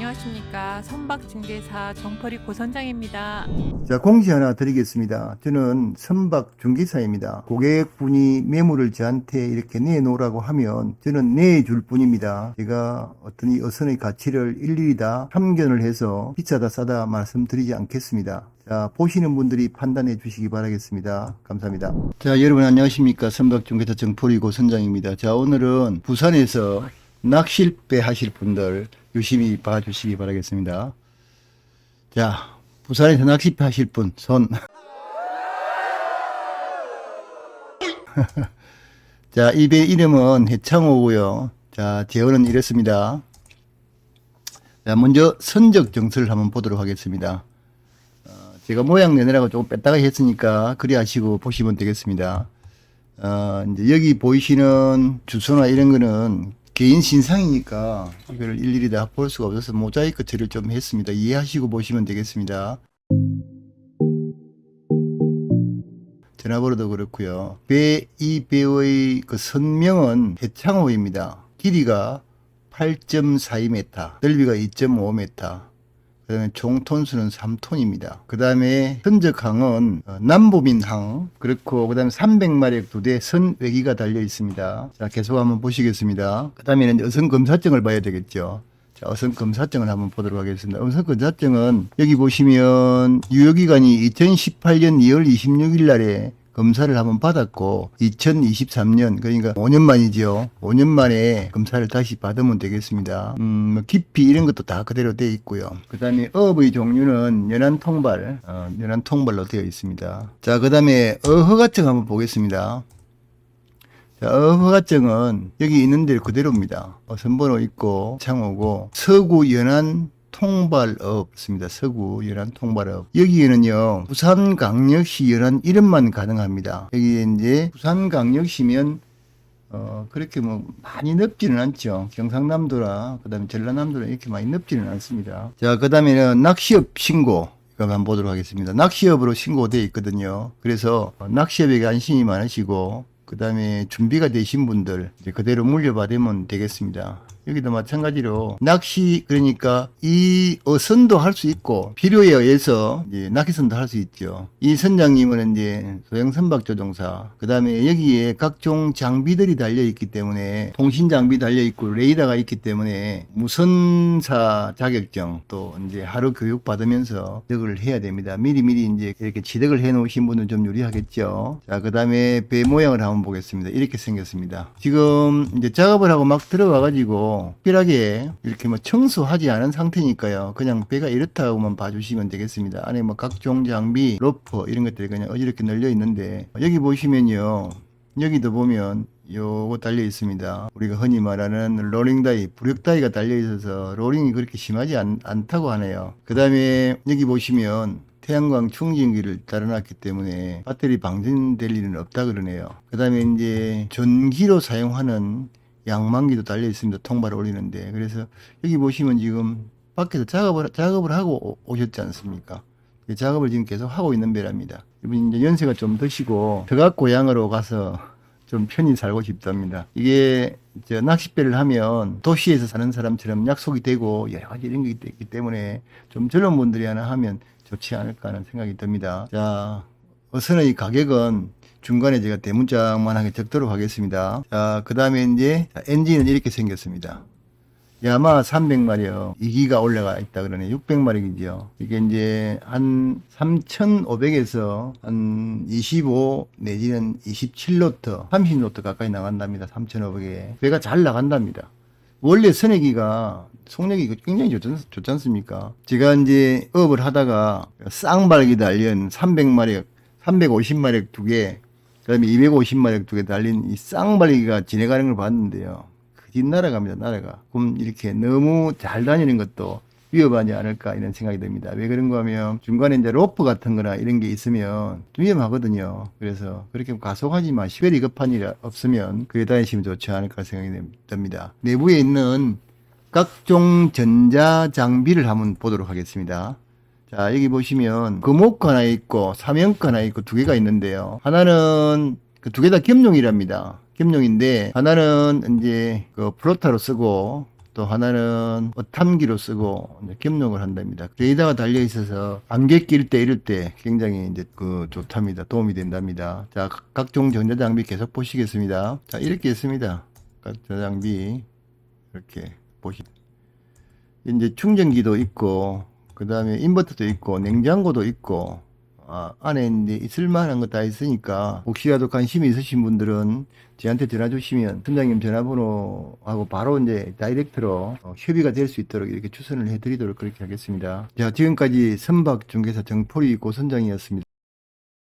안녕하십니까. 선박중개사 정퍼리 고선장입니다. 자, 공지 하나 드리겠습니다. 저는 선박 중개사입니다. 고객분이 매물을 저한테 이렇게 내놓으라고 하면 저는 내줄 뿐입니다. 제가 어떤 이 어선의 가치를 일일이 다 참견을 해서 비싸다 싸다 말씀드리지 않겠습니다. 자, 보시는 분들이 판단해 주시기 바라겠습니다. 감사합니다. 자, 여러분 안녕하십니까. 선박중개사 정포리고 선장입니다. 자, 오늘은 부산에서 낚실배 하실 분들 유심히 봐주시기 바라겠습니다. 자, 부산에서 낚시배 하실 분, 손. 자, 이배 이름은 해창호고요. 자, 제어는 이렇습니다. 자, 먼저 선적 정서를 한번 보도록 하겠습니다. 어, 제가 모양 내느라고 조금 뺐다가 했으니까 그리 하시고 보시면 되겠습니다. 어, 이제 여기 보이시는 주소나 이런 거는 개인 신상이니까 이걸 일일이 다 볼 수가 없어서 모자이크 처리를 좀 했습니다. 이해하시고 보시면 되겠습니다. 전화번호도 그렇고요. 배, 이 배의 그 선명은 해창호입니다. 길이가 8.42m, 넓이가 2.5m, 그 다음에 총 톤수는 3톤입니다. 그 다음에 선적항은 어, 남부민항, 그렇고 그 다음에 300마력 두 대 선외기가 달려 있습니다. 자, 계속 한번 보시겠습니다. 그 다음에는 어선 검사증을 봐야 되겠죠. 자, 어선 검사증을 한번 보도록 하겠습니다. 어선 검사증은 여기 보시면 유효기간이 2018년 2월 26일 날에 검사를 한번 받았고 2023년 그러니까 5년 만이죠. 5년 만에 검사를 다시 받으면 되겠습니다. 음, 뭐 깊이 이런 것도 다 그대로 되어 있고요. 그다음에 어업의 종류는 연안 통발, 어, 연안 통발로 되어 있습니다. 자, 그다음에 어허가증 한번 보겠습니다. 자, 어허가증은 여기 있는 대로 그대로입니다. 어, 선번호 있고 창호고 서구 연안 통발업입니다. 서구 연안 통발업. 여기에는요, 부산광역시 연안 이름만 가능합니다. 여기에 이제 부산광역시면 어, 그렇게 뭐 많이 넓지는 않죠. 경상남도라, 그 다음에 전라남도라 이렇게 많이 넓지는 않습니다. 자, 그 다음에는 낚시업 신고. 한번 보도록 하겠습니다. 낚시업으로 신고되어 있거든요. 그래서 낚시업에 관심이 많으시고, 그 다음에 준비가 되신 분들, 그대로 물려받으면 되겠습니다. 여기도 마찬가지로 낚시 그러니까 이 어선도 할 수 있고 필요에 의해서 이제 낚시선도 할 수 있죠. 이 선장님은 이제 소형 선박 조종사 그다음에 여기에 각종 장비들이 달려 있기 때문에 통신 장비 달려 있고 레이더가 있기 때문에 무선사 자격증 또 이제 하루 교육 받으면서 지덕을 해야 됩니다. 미리 미리 이제 이렇게 지덕을 해 놓으신 분은 좀 유리하겠죠. 자 그다음에 배 모양을 한번 보겠습니다. 이렇게 생겼습니다. 지금 이제 작업을 하고 막 들어와 가지고 특별하게 이렇게 뭐 청소하지 않은 상태니까요. 그냥 배가 이렇다고만 봐주시면 되겠습니다. 안에 뭐 각종 장비, 로퍼 이런 것들이 그냥 어지럽게 널려 있는데 여기 보시면요. 여기도 보면 요거 달려 있습니다. 우리가 흔히 말하는 로링 다이, 부력 다이가 달려 있어서 로링이 그렇게 심하지 않, 않다고 하네요. 그 다음에 여기 보시면 태양광 충전기를 달아놨기 때문에 배터리 방전될 일은 없다 그러네요. 그 다음에 이제 전기로 사용하는 양만기도 달려 있습니다. 통발을 올리는데. 그래서 여기 보시면 지금 밖에서 작업을, 작업을 하고 오- 오셨지 않습니까? 이 작업을 지금 계속 하고 있는 배랍니다. 이분 이제 연세가 좀 드시고 저각 고향으로 가서 좀 편히 살고 싶답니다. 이게 저 낚싯배를 하면 도시에서 사는 사람처럼 약속이 되고 여러 가지 이런 게 있기 때문에 좀 젊은 분들이 하나 하면 좋지 않을까 하는 생각이 듭니다. 자, 어선의 가격은 중간에 제가 대문짝만 하게 적도록 하겠습니다. 자, 그 다음에 이제 자, 엔진은 이렇게 생겼습니다. 야마 300마력 2기가 올라가 있다 그러네. 600마력이죠 이게 이제 한 3,500에서 한 25 내지는 27노트 30노트 가까이 나간답니다 3,500에. 배가 잘 나간답니다. 원래 선회기가 속력이 굉장히 좋지, 않- 좋지 않습니까? 제가 이제 업을 하다가 쌍발기 달린 300마력 350마력 두 개 그다음에 250마력 두 개 달린 이 쌍발기가 지나가는 걸 봤는데요. 그뒷 날아갑니다, 날아가. 그럼 이렇게 너무 잘 다니는 것도 위험하지 않을까 이런 생각이 듭니다. 왜 그런가 하면 중간에 이제 로프 같은 거나 이런 게 있으면 좀 위험하거든요. 그래서 그렇게 가속하지 마. 시별이 급한 일 없으면 그에 다니시면 좋지 않을까 생각이 듭니다. 내부에 있는 각종 전자 장비를 한번 보도록 하겠습니다. 자, 여기 보시면 금옥 하나 있고 사명거 하나 있고 두 개가 있는데요. 하나는 그 두 개 다 겸용이랍니다. 겸용인데 하나는 이제 그 프로타로 쓰고 또 하나는 어탐기로 쓰고 gem록을 한답니다. 레이더가 달려 있어서 안개 낄 때 이럴 때 굉장히 이제 그 좋답니다. 도움이 된답니다. 자, 각- 각종 전자 장비 계속 보시겠습니다. 자, 이렇게 있습니다. 각 전자 장비 이렇게 보시. 이제 충전기도 있고 그 다음에 인버터도 있고 냉장고도 있고 아, 안에 이제 있을만한 거 다 있으니까 혹시라도 관심이 있으신 분들은 저한테 전화 주시면 선장님 전화번호하고 바로 이제 다이렉트로 어, 협의가 될 수 있도록 이렇게 추천을 해드리도록 그렇게 하겠습니다. 자 지금까지 선박 중개사 정포리 고선장이었습니다.